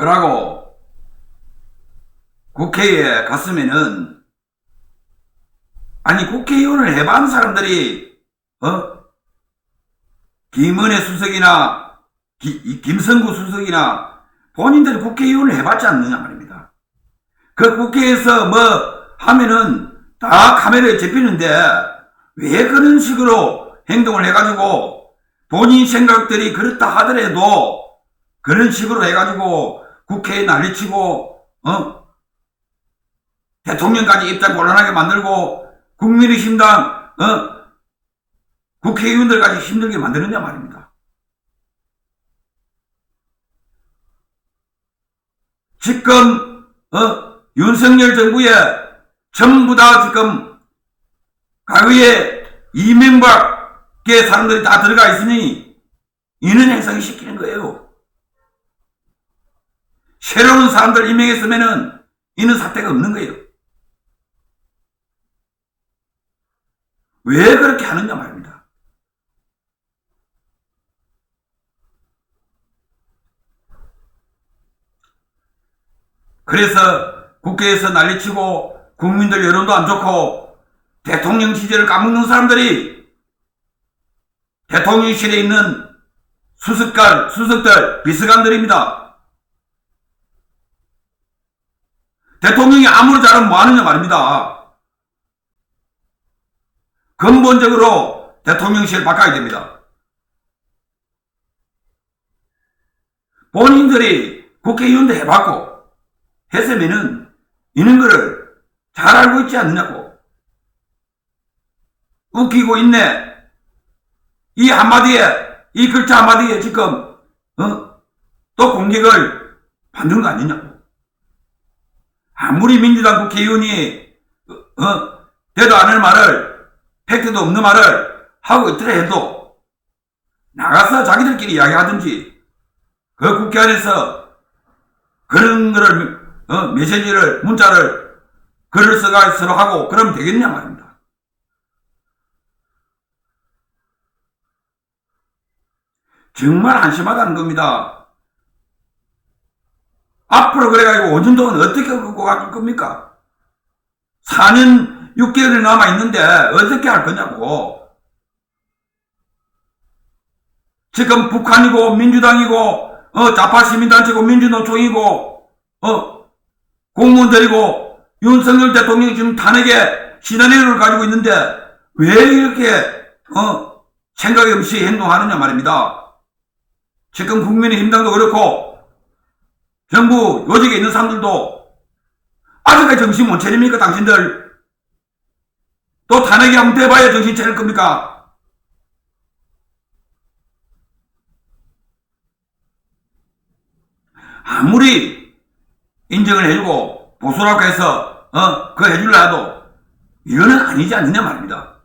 그러고 국회에 갔으면은 아니 국회의원을 해본 사람들이 어 김은혜 수석이나 기- 이 김성구 수석이나 본인들이 국회의원을 해봤지 않느냐 말입니다. 그 국회에서 뭐 하면은 다 카메라에 잡히는데 왜 그런 식으로 행동을 해가지고 본인 생각들이 그렇다 하더라도 그런 식으로 해가지고 국회에 난리치고 어 대통령까지 입장 곤란하게 만들고 국민의힘당 어 국회의원들까지 힘들게 만드느냐 말입니다. 지금 어 윤석열 정부에 전부 다 지금 과거에 이명박계 사람들이 다 들어가 있으니 이는 행성이 시키는 거예요. 새로운 사람들 임명했으면은 이는 사태가 없는 거예요. 왜 그렇게 하느냐 말입니다. 그래서 국회에서 난리치고 국민들 여론도 안 좋고 대통령 지지를 까먹는 사람들이 대통령실에 있는 수석관, 수석들, 비서관들입니다. 대통령이 아무리 잘하면 뭐 하느냐 말입니다. 근본적으로 대통령실 바꿔야 됩니다. 본인들이 국회의원도 해봤고 했으면은 이런 거를 잘 알고 있지 않느냐고. 웃기고 있네. 이 한마디에, 이 글자 한마디에 지금, 어? 또 공격을 받는 거 아니냐고. 아무리 민주당 국회의원이, 어? 되도 않을 말을, 팩트도 없는 말을 하고 있더라 해도, 나가서 자기들끼리 이야기하든지, 그 국회 안에서 그런 거를, 어, 메시지를, 문자를, 글을 써가 서로 하고, 그러면 되겠냐 말입니다. 정말 한심하다는 겁니다. 앞으로 그래가지고 5년 동안 어떻게 끌고 갈 겁니까? 4년 6개월이 남아있는데 어떻게 할 거냐고. 지금 북한이고 민주당이고 어, 좌파 시민단체고 민주노총이고 어, 공무원들이고 윤석열 대통령이 지금 탄핵에 시나리오를 가지고 있는데 왜 이렇게 어, 생각 없이 행동하느냐 말입니다. 지금 국민의힘당도 그렇고 정부 요직에 있는 사람들도 아직까지 정신 못 차립니까 당신들? 또 탄핵이 한번 돼봐야 정신 차릴 겁니까? 아무리 인정을 해주고 보수라고 해서 어 그거 해줄라 해도 이거는 아니지 않느냐 말입니다